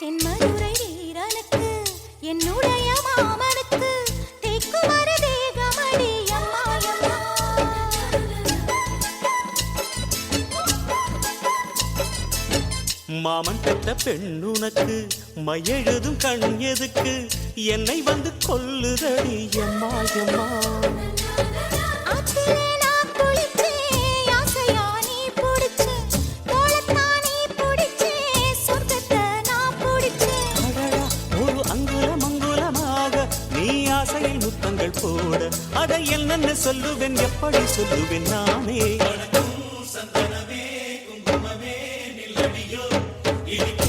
தென்மதுரை வீரனுக்கு என்னுடைய மாமனுக்கு தேக்குமர தேகமடி அம்மா அம்மா. மாமன் பெற்ற பெண்ணுனக்கு மயழுதும் கண் எதுக்கு? என்னை வந்து கொல்லுதடி எம்மா எம்மா போட அதை என்னென்ன சொல்லுவேன் எப்படி சொல்லுவேன் நானே? சந்தனமே குங்குமமே நில்லடியோ இனிக்கும்